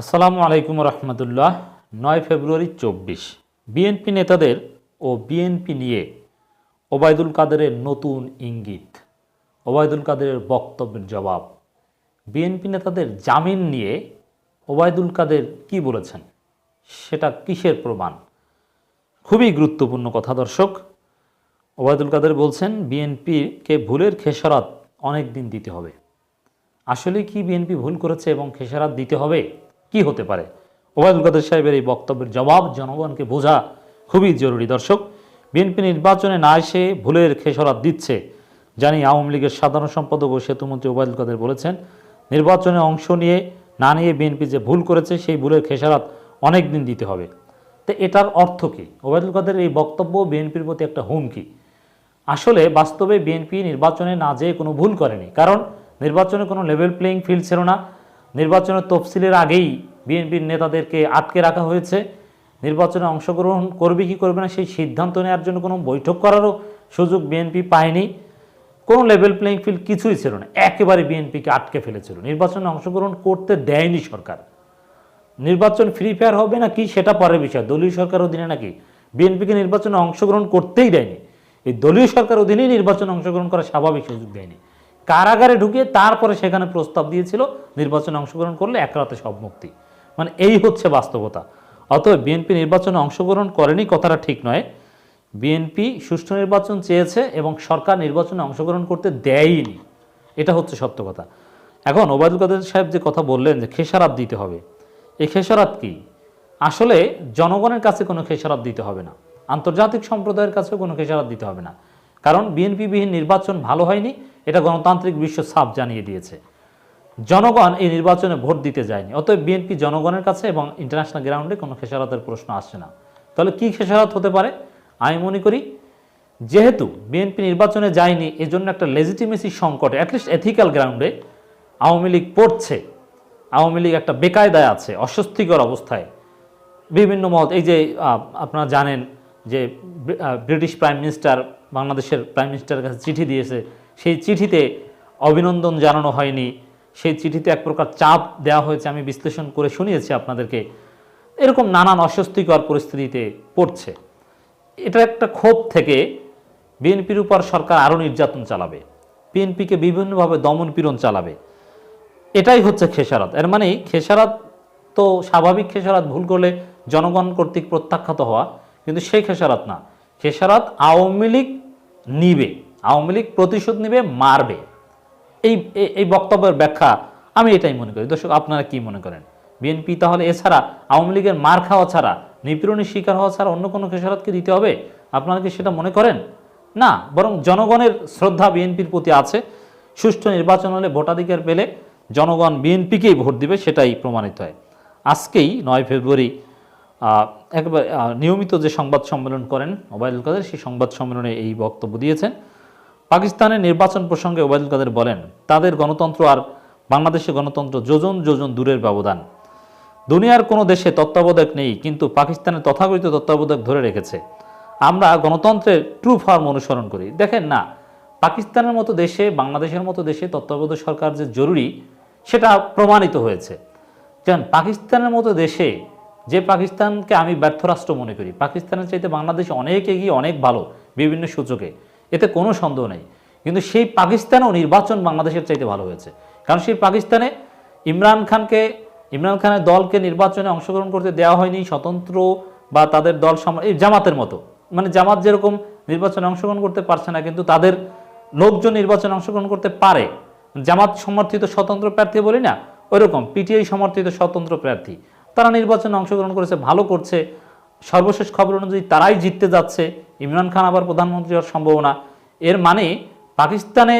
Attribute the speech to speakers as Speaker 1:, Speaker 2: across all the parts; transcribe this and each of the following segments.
Speaker 1: আসসালামু আলাইকুম রহমতুল্লাহ। নয় ফেব্রুয়ারি চব্বিশ। বিএনপি নেতাদের ও বিএনপি নিয়ে ওবায়দুল কাদেরের নতুন ইঙ্গিত, ওবায়দুল কাদেরের বক্তব্যের জবাব। বিএনপি নেতাদের জামিন নিয়ে ওবায়দুল কাদের কি বলেছেন, সেটা কিসের প্রমাণ? খুবই গুরুত্বপূর্ণ কথা দর্শক। ওবায়দুল কাদের বলছেন, বিএনপিকে ভুলের খেসারাত অনেক দিন দিতে হবে। আসলে কি বিএনপি ভুল করেছে এবং খেসারাত দিতে হবে? কি হতে পারে? ওবায়দুল কাদের সাহেবের এই বক্তব্যের জবাব জনগণকে বোঝা খুবই জরুরি। দর্শক, বিএনপি নির্বাচনে না এসে ভুলের খেসরাত দিচ্ছে। জানি আওয়ামী লীগের সাধারণ সম্পাদক ও সেতুমন্ত্রী ওবায়দুল কাদের বলেছেন, নির্বাচনে অংশ নিয়ে, না নিয়ে বিএনপি যে ভুল করেছে, সেই ভুলের খেসারাত অনেক দিন দিতে হবে। তো এটার অর্থ কী? ওবায়দুল কাদের এই বক্তব্য বিএনপির প্রতি একটা হুমকি। আসলে বাস্তবে বিএনপি নির্বাচনে না যেয়ে কোনো ভুল করেনি। কারণ, নির্বাচনে কোনো লেভেল প্লেয়িং ফিল্ড ছিল না। নির্বাচনের তফসিলের আগেই বিএনপির নেতাদেরকে আটকে রাখা হয়েছে। নির্বাচনে অংশগ্রহণ করবে কি করবে না সেই সিদ্ধান্ত নেওয়ার জন্য কোনো বৈঠক করারও সুযোগ বিএনপি পায়নি। কোনো লেভেল প্লেয়িং ফিল্ড কিছুই ছিল না। একেবারে বিএনপিকে আটকে ফেলেছিল। নির্বাচনে অংশগ্রহণ করতে দেয়নি সরকার। নির্বাচন ফ্রি ফায়ার হবে না কি সেটা পরের বিষয়। দলীয় সরকার অধীনে নাকি বিএনপিকে নির্বাচনে অংশগ্রহণ করতেই দেয়নি। এই দলীয় সরকার অধীনেই নির্বাচনে অংশগ্রহণ করা স্বাভাবিক সুযোগ দেয়নি। কারাগারে ঢুকিয়ে তারপরে সেখানে প্রস্তাব দিয়েছিল, নির্বাচনে অংশগ্রহণ করলে এক রাতে সব মুক্তি। মানে এই হচ্ছে বাস্তবতা। অতএব বিএনপি নির্বাচনে অংশগ্রহণ করেনি কথাটা ঠিক নয়। বিএনপি সুষ্ঠু নির্বাচন চেয়েছে এবং সরকার নির্বাচনে অংশগ্রহণ করতে দেয়নি। এটা হচ্ছে সত্য কথা। এখন ওবায়দুল কাদের সাহেব যে কথা বললেন যে খেসারাত দিতে হবে, এই খেসারাত কি? আসলে জনগণের কাছে কোনো খেসারাত দিতে হবে না। আন্তর্জাতিক সম্প্রদায়ের কাছেও কোনো খেসারাত দিতে হবে না। কারণ বিএনপিবিহীন নির্বাচন ভালো হয়নি, এটা গণতান্ত্রিক বিশ্ব সাপ জানিয়ে দিয়েছে। জনগণ এই নির্বাচনে ভোট দিতে যায়নি, অতএব বিএনপি জনগণের কাছে এবং ইন্টারন্যাশনাল গ্রাউন্ডে কোনো খেসারাতের প্রশ্ন আসছে না। তাহলে কি খেসারত হতে পারে? আমি মনে করি, যেহেতু বিএনপি নির্বাচনে যায়নি, এজন্য একটা লেজিটিমেসি সংকটে অ্যাটলিস্ট এথিক্যাল গ্রাউন্ডে আওয়ামী লীগ পড়ছে। আওয়ামী লীগ একটা বেকায়দায় আছে, অস্বস্তিকর অবস্থায়। বিভিন্ন মত, এই যে আপনারা জানেন যে ব্রিটিশ প্রাইম মিনিস্টার, বাংলাদেশের প্রাইম মিনিস্টারের কাছে চিঠি দিয়েছে, সেই চিঠিতে অভিনন্দন জানানো হয়নি। সেই চিঠিতে এক প্রকার চাপ দেওয়া হয়েছে, আমি বিশ্লেষণ করে শুনিয়েছি আপনাদেরকে। এরকম নানান অস্বস্তিকর পরিস্থিতিতে পড়ছে। এটা একটা ক্ষোভ থেকে বিএনপির উপর সরকার আরও নির্যাতন চালাবে। বিএনপিকে বিভিন্নভাবে দমন পীড়ন চালাবে। এটাই হচ্ছে খেসারাত। এর মানে খেসারাত তো স্বাভাবিক খেসারাত, ভুল করলে জনগণ কর্তৃক প্রত্যাখ্যাত হওয়া। কিন্তু সেই খেসারাত না। খেসারাত আওয়ামী লীগ নিবে, আওয়ামী লীগ প্রতিশোধ নিবে, মারবে। এই এই বক্তব্যের ব্যাখ্যা আমি এটাই মনে করি। দর্শক, আপনারা কি মনে করেন? বিএনপি তাহলে এছাড়া আওয়ামী লীগের মার খাওয়া ছাড়া, নিপীড়নের শিকার হওয়া ছাড়া অন্য কোনো খেসারাতকে দিতে হবে? আপনারা কি সেটা মনে করেন? না, বরং জনগণের শ্রদ্ধা বিএনপির প্রতি আছে। সুষ্ঠু নির্বাচন হলে ভোটাধিকার পেলে জনগণ বিএনপিকেই ভোট দিবে, সেটাই প্রমাণিত হয়। আজকেই নয় ফেব্রুয়ারি একবার নিয়মিত যে সংবাদ সম্মেলন করেন ওবায়দুল কাদের, সেই সংবাদ সম্মেলনে এই বক্তব্য দিয়েছেন। পাকিস্তানের নির্বাচন প্রসঙ্গে ওবায়দুল কাদের বলেন, তাদের গণতন্ত্র আর বাংলাদেশের গণতন্ত্র যোজন যোজন দূরের ব্যবধান। দুনিয়ার কোনো দেশে তত্ত্বাবধায়ক নেই, কিন্তু পাকিস্তানের তথাকথিত তত্ত্বাবধায়ক ধরে রেখেছে। আমরা গণতন্ত্রের ট্রু ফর্ম অনুসরণ করি। দেখেন না, পাকিস্তানের মতো দেশে, বাংলাদেশের মতো দেশে তত্ত্বাবধায়ক সরকার যে জরুরি, সেটা প্রমাণিত হয়েছে। যেমন পাকিস্তানের মতো দেশে যে পাকিস্তানকে আমি ব্যর্থ রাষ্ট্র মনে করি, পাকিস্তানের চাইতে বাংলাদেশ অনেক এগিয়ে, অনেক ভালো বিভিন্ন সূচকে, এতে কোনো সন্দেহ নেই। কিন্তু সেই পাকিস্তানও নির্বাচন বাংলাদেশের চাইতে ভালো হয়েছে। কারণ সেই পাকিস্তানে ইমরান খানকে, ইমরান খানের দলকে নির্বাচনে অংশগ্রহণ করতে দেওয়া হয়নি, স্বতন্ত্র বা তাদের দল এই জামাতের মতো। মানে জামাত যেরকম নির্বাচনে অংশগ্রহণ করতে পারছে না, কিন্তু তাদের লোকজন নির্বাচনে অংশগ্রহণ করতে পারে। জামাত সমর্থিত স্বতন্ত্র প্রার্থী বলি না, ওইরকম, পিটিআই সমর্থিত স্বতন্ত্র প্রার্থী। তারা নির্বাচনে অংশগ্রহণ করেছে, ভালো করছে। সর্বশেষ খবর অনুযায়ী তারাই জিততে যাচ্ছে। ইমরান খান আবার প্রধানমন্ত্রী হওয়ার সম্ভাবনা। এর মানে পাকিস্তানে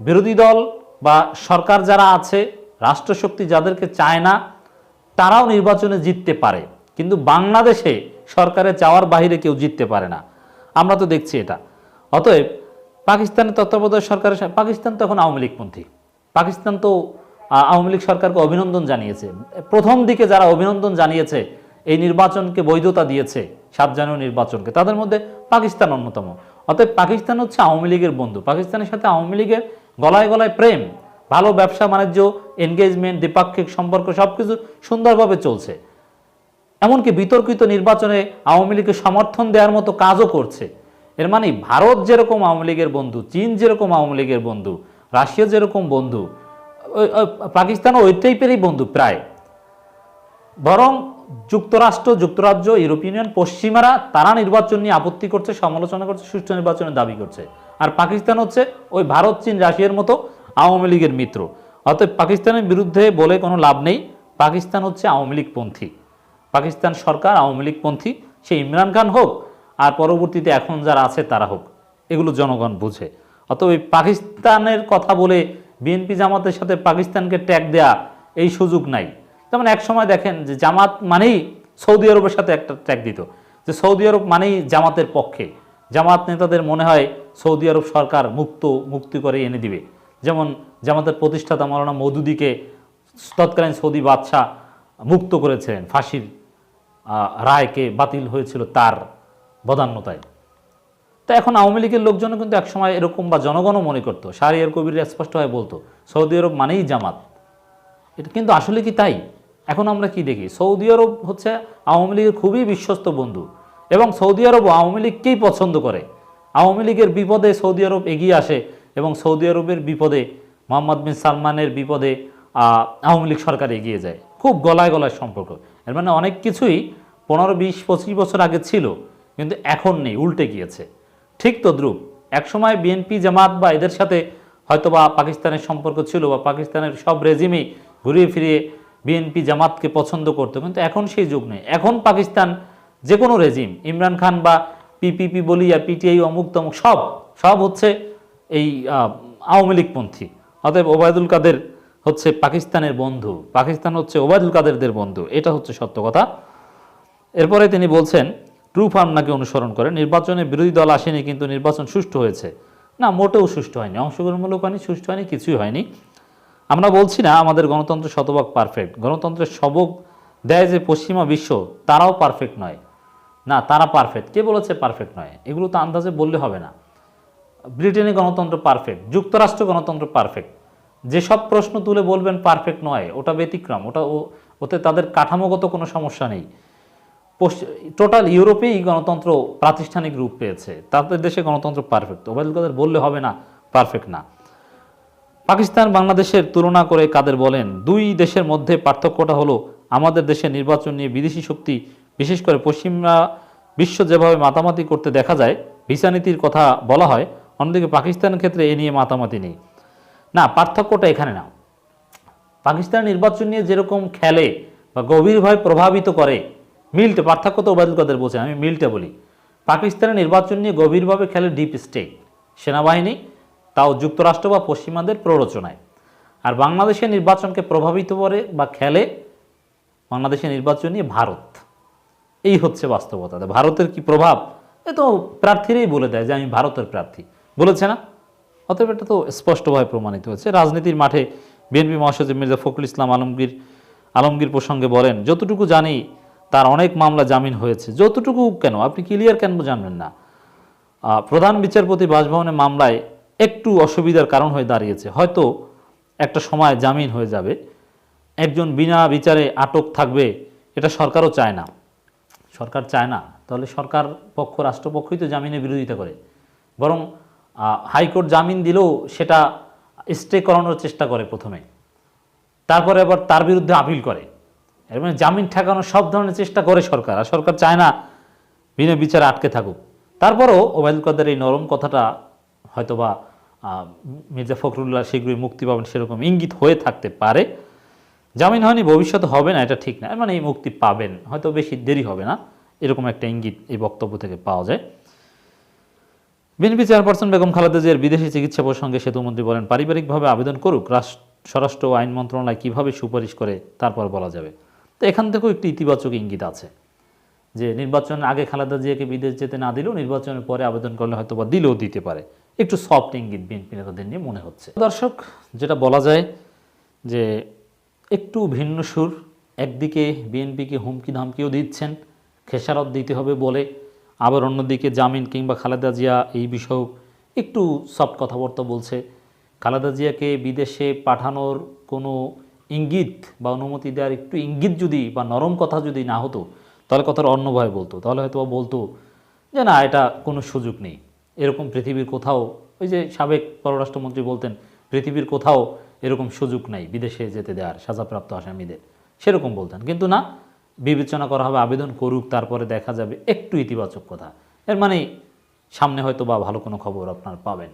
Speaker 1: বিরোধী দল বা সরকার যারা আছে, রাষ্ট্রশক্তি যাদেরকে চায় না, তারাও নির্বাচনে জিততে পারে। কিন্তু বাংলাদেশে সরকারের চাওয়ার বাইরে কেউ জিততে পারে না। আমরা তো দেখছি এটা। অতএব পাকিস্তানের তত্ত্বাবধায়ক সরকারের পাকিস্তান তো এখন আওয়ামী লীগপন্থী। পাকিস্তান তো আওয়ামী লীগ সরকারকে অভিনন্দন জানিয়েছে। প্রথম দিকে যারা অভিনন্দন জানিয়েছে, এই নির্বাচনকে বৈধতা দিয়েছে, সাত জানুয়ারি নির্বাচনকে, তাদের মধ্যে পাকিস্তান অন্যতম। অতএব পাকিস্তান হচ্ছে আওয়ামী লীগের বন্ধু। পাকিস্তানের সাথে আওয়ামী লীগের গলায় গলায় প্রেম, ভালো ব্যবসা, বাণিজ্য এনগেজমেন্ট দ্বিপাক্ষিক সম্পর্ক সব কিছু সুন্দরভাবে চলছে। এমনকি বিতর্কিত নির্বাচনে আওয়ামী লীগকে সমর্থন দেওয়ার মতো কাজও করছে। এর মানে ভারত যেরকম আওয়ামী লীগের বন্ধু, চীন যেরকম আওয়ামী লীগের বন্ধু, রাশিয়া যেরকম বন্ধু পাকিস্তানও ওই টাইপেরই বন্ধু, প্রায়। বরং যুক্তরাষ্ট্র, যুক্তরাজ্য ইউরোপিয়ান ইউনিয়ন, পশ্চিমারা তারা নির্বাচন নিয়ে আপত্তি করছে, সমালোচনা করছে, সুষ্ঠু নির্বাচনের দাবি করছে। আর পাকিস্তান হচ্ছে ওই ভারত, চীন, রাশিয়ার মতো আওয়ামী লীগের মিত্র। অতএব পাকিস্তানের বিরুদ্ধে বলে কোনো লাভ নেই। পাকিস্তান হচ্ছে আওয়ামী লীগপন্থী পাকিস্তান সরকার আওয়ামী লীগপন্থী সে ইমরান খান হোক, আর পরবর্তীতে এখন যারা আছে তারা হোক। এগুলো জনগণ বুঝে। অতএব পাকিস্তানের কথা বলে বিএনপি জামাতের সাথে পাকিস্তানকে ট্যাগ দেয়া এই সুযোগ নাই। তেমন এক সময় দেখেন যে জামাত মানেই সৌদি আরবের সাথে একটা ট্যাগ দিত। যে সৌদি আরব মানেই জামাতের পক্ষে। জামাত নেতাদের মনে হয় সৌদি আরব সরকার মুক্ত, মুক্তি করে এনে দিবে। যেমন জামাতের প্রতিষ্ঠাতা মৌলানা মৌদুদিকে তৎকালীন সৌদি বাদশাহ মুক্ত করেছিলেন। ফাঁসির রায়কে বাতিল হয়েছিল তার বদান্যতায়। তা এখন আওয়ামী লীগের লোকজনও কিন্তু একসময় এরকম বা জনগণও মনে করতো। শাহরিয়ার কবির স্পষ্টভাবে বলতো, সৌদি আরব মানেই জামাত। এটা কিন্তু আসলে কি তাই? এখন আমরা কি দেখি? সৌদি আরব হচ্ছে আওয়ামী লীগের খুবই বিশ্বস্ত বন্ধু এবং সৌদি আরব আওয়ামী লীগকেই পছন্দ করে। আওয়ামী লীগের বিপদে সৌদি আরব এগিয়ে আসে এবং সৌদি আরবের বিপদে, মোহাম্মদ বিন সালমানের বিপদে আওয়ামী লীগ সরকার এগিয়ে যায়। খুব গলায় গলায় সম্পর্ক। এর মানে অনেক কিছুই পনেরো, বিশ, পঁচিশ বছর আগে ছিল, কিন্তু এখন নেই, উল্টে গিয়েছে। ঠিক তদ্রুপ। একসময় বিএনপি জামাত বা এদের সাথে হয়তোবা পাকিস্তানের সম্পর্ক ছিল বা পাকিস্তানের সব রেজিমেই ঘুরিয়ে ফিরিয়ে বিএনপি জামাতকে পছন্দ করতো, কিন্তু এখন সেই যুগ নেই। এখন পাকিস্তান যে কোনো রেজিম, ইমরান খান বা পিপিপি বলি আর পিটিআই অমুক তমুক, সব সব হচ্ছে এই আওয়ামী লীগপন্থী। অতএব ওবায়দুল কাদের হচ্ছে পাকিস্তানের বন্ধু, পাকিস্তান হচ্ছে ওবায়দুল কাদেরদের বন্ধু, এটা হচ্ছে সত্য কথা। এরপরে তিনি বলছেন ট্রু ফার্ম নাকি অনুসরণ করে? নির্বাচনে বিরোধী দল আসেনি, কিন্তু নির্বাচন সুষ্ঠু হয়েছে। না, মোটেও সুষ্ঠু হয়নি। অংশগ্রহণমূলক হয়নি, সুষ্ঠু হয়নি, কিছুই হয়নি। আমরা বলছি না, আমাদের গণতন্ত্র শতভাগ পারফেক্ট গণতন্ত্রের সবক দেয় যে পশ্চিমা বিশ্ব, তারাও পারফেক্ট নয়। না, তারা পারফেক্ট কে বলেছে পারফেক্ট নয়? এগুলো তো আন্দাজে বললে হবে না। ব্রিটেনে গণতন্ত্র পারফেক্ট যুক্তরাষ্ট্র গণতন্ত্র পারফেক্ট যেসব প্রশ্ন তুলে বলবেন পারফেক্ট নয়, ওটা ব্যতিক্রম, ওটা ওতে তাদের কাঠামোগত কোনো সমস্যা নেই। টোটাল ইউরোপেই গণতন্ত্র প্রাতিষ্ঠানিক রূপ পেয়েছে। তাদের দেশে গণতন্ত্র পারফেক্ট ওবায়দুল কাদের বললে হবে না পারফেক্ট না। পাকিস্তান বাংলাদেশের তুলনা করে কাদের বলেন, দুই দেশের মধ্যে পার্থক্যটা হলো আমাদের দেশে নির্বাচন নিয়ে বিদেশি শক্তি, বিশেষ করে পশ্চিমরা বিশ্ব যেভাবে মাতামাতি করতে দেখা যায়, ভিসা নীতির কথা বলা হয়, অন্যদিকে পাকিস্তানের ক্ষেত্রে এ নিয়ে মাতামাতি নেই। না, পার্থক্যটা এখানে না। পাকিস্তান নির্বাচন নিয়ে যেরকম খেলে বা গভীরভাবে প্রভাবিত করে মিলটা পার্থক্য তো ওবায়দুল কাদের বলছে আমি মিলটা বলি। পাকিস্তানের নির্বাচন নিয়ে গভীরভাবে খেলে ডিপ স্টেট সেনাবাহিনী, তাও যুক্তরাষ্ট্র বা পশ্চিমাদের প্ররোচনায়। আর বাংলাদেশের নির্বাচনকে প্রভাবিত করে বা খেলে বাংলাদেশের নির্বাচন নিয়ে ভারত। এই হচ্ছে বাস্তবতা। ভারতের কি প্রভাব? এ তো প্রার্থীরাই বলে দেয় যে, আমি ভারতের প্রার্থী। বলেছে না? অতএব এটা তো স্পষ্টভাবে প্রমাণিত হচ্ছে রাজনীতির মাঠে বিএনপি মহাসচিব মির্জা ফখরুল ইসলাম আলমগীর আলমগীর প্রসঙ্গে বলেন, যতটুকু জানি তার অনেক মামলা জামিন হয়েছে। যতটুকু কেন? আপনি ক্লিয়ার কেন জানবেন না? প্রধান বিচারপতি বাসভবনের মামলায় একটু অসুবিধার কারণ হয়ে দাঁড়িয়েছে। হয়তো একটা সময় জামিন হয়ে যাবে। একজন বিনা বিচারে আটক থাকবে, এটা সরকারও চায় না। সরকার চায় না। তাহলে সরকার পক্ষ, রাষ্ট্রপক্ষই তো জামিনের বিরোধিতা করে। বরং হাইকোর্ট জামিন দিলেও সেটা স্টে করানোর চেষ্টা করে প্রথমে। তারপরে আবার তার বিরুদ্ধে আপিল করে। এর মানে জামিন ঠেকানোর সব ধরনের চেষ্টা করে সরকার, আর সরকার চায় না বিনা বিচারে আটকে থাকুক। তারপরও ওবায়দুল কাদের এই নরম কথাটা হয়তোবা মির্জা ফখরুল্লাহ শীঘ্রই মুক্তি পাবেন সেরকম ইঙ্গিত হয়ে থাকতে পারে। জামিন হয়নি, ভবিষ্যতে হবে না, এটা ঠিক না। মানে এই মুক্তি পাবেন, হয়তো বেশি দেরি হবে না। এরকম একটা ইঙ্গিত এই বক্তব্য থেকে পাওয়া যায়। বিএনপি চেয়ারপারসন বেগম খালেদা জিয়ার বিদেশি চিকিৎসা প্রসঙ্গে সেতুমন্ত্রী বলেন, পারিবারিকভাবে আবেদন করুক, রাষ্ট্র, স্বরাষ্ট্র আইন মন্ত্রণালয় কীভাবে সুপারিশ করে তারপর বলা যাবে। তো এখান থেকেও একটি ইতিবাচক ইঙ্গিত আছে যে নির্বাচনের আগে খালেদা জিয়াকে বিদেশ যেতে না দিলেও নির্বাচনের পরে আবেদন করলে হয়তো বা দিলেও দিতে পারে। একটু সফট ইঙ্গিত বিএনপি নেতাদের নিয়ে মনে হচ্ছে। দর্শক, যেটা বলা যায় যে একটু ভিন্ন সুর, একদিকে বিএনপিকে হুমকি ধামকিও দিচ্ছেন, খেসারত দিতে হবে বলে, আবার অন্যদিকে জামিন কিংবা খালেদা জিয়া এই বিষয়েও একটু সফট কথাবার্তা বলছে। খালেদা জিয়াকে বিদেশে পাঠানোর কোনো ইঙ্গিত বা অনুমতি দেওয়ার একটু ইঙ্গিত যদি বা নরম কথা যদি না হতো, তাহলে কথার অন্যভাবে বলতো। তাহলে হয়তো বলতো যে, না, এটা কোনো সুযোগ নেই। এরকম পৃথিবীর কোথাও, ওই যে সাবেক পররাষ্ট্রমন্ত্রী বলতেন, পৃথিবীর কোথাও এরকম সুযোগ নাই বিদেশে যেতে দেওয়ার, সাজাপ্রাপ্ত আসামিদের। সেরকম বলতেন। কিন্তু না, বিবেচনা করা হবে, আবেদন করুক, তারপরে দেখা যাবে, একটু ইতিবাচক কথা। এর মানে সামনে হয়তো বা ভালো কোনো খবর আপনার পাবেন।